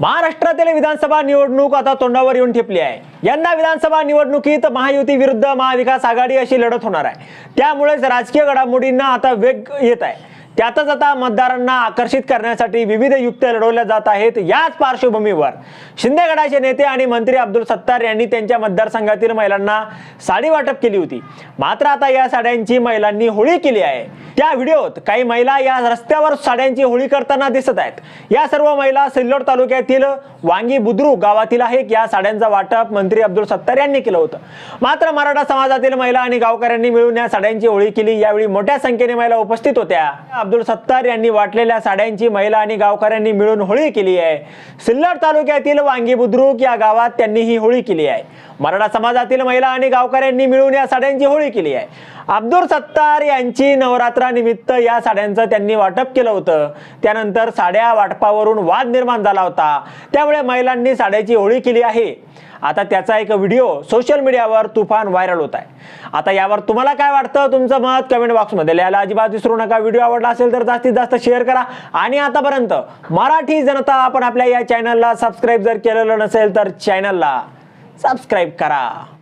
महाराष्ट्रातील विधानसभा निवडणूक आता तोंडावर येऊन ठेपली आहे. यंदा विधानसभा निवडणुकीत महायुती विरुद्ध महाविकास आघाडी अशी लढत होणार आहे. त्यामुळेच राजकीय घडामोडींना आता वेग येत आहे. त्यातच आता मतदारांना आकर्षित करण्यासाठी विविध युक्त्या लढवल्या जात आहेत. याच पार्श्वभूमीवर शिंदे गटाचे नेते आणि मंत्री अब्दुल सत्तार यांनी त्यांच्या मतदारसंघातील महिलांना साडी वाटप केली होती. मात्र आता या साड्यांची महिलांनी होळी केली आहे. त्या व्हिडिओत काही महिला या रस्त्यावर साड्यांची होळी करताना दिसत आहेत. या सर्व महिला सिल्लोड तालुक्यातील वांगी बुद्रुक गावातील आहेत. या साड्यांचा वाटप मंत्री अब्दुल सत्तार यांनी केलं होतं. मात्र मराठा समाजातील महिला आणि गावकऱ्यांनी मिळून या साड्यांची होळी केली. यावेळी मोठ्या संख्येने महिला उपस्थित होत्या. अब्दुल सत्तार यांनी वाटलेल्या साड्यांची महिला आणि गावकऱ्यांनी मिळून होळी केली आहे. सिल्लर तालुक्यातील वांगी बुद्रुक या गावात त्यांनी ही होळी केली आहे. मराठा समाजातील महिला आणि गावकऱ्यांनी मिळून या साड्यांची होळी केली आहे. अब्दुल सत्तार यांची नवरात्रानिमित्त या साड्यांचं त्यांनी वाटप केलं होतं. त्यानंतर साड्या वाटपावरून वाद निर्माण झाला होता. त्यामुळे महिलांनी साड्याची होळी केली आहे. आता त्याचा एक व्हिडिओ सोशल मीडियावर तुफान व्हायरल होत आहे. आता यावर तुम्हाला काय वाटतं? तुमचं मत कमेंट बॉक्समध्ये लिहायला अजिबात विसरू नका. व्हिडिओ आवडला असेल तर जास्तीत जास्त शेअर करा. आणि आतापर्यंत मराठी जनता आपण आपल्या या चॅनलला सबस्क्राईब जर केलेलं नसेल तर चॅनलला सबस्क्राईब करा.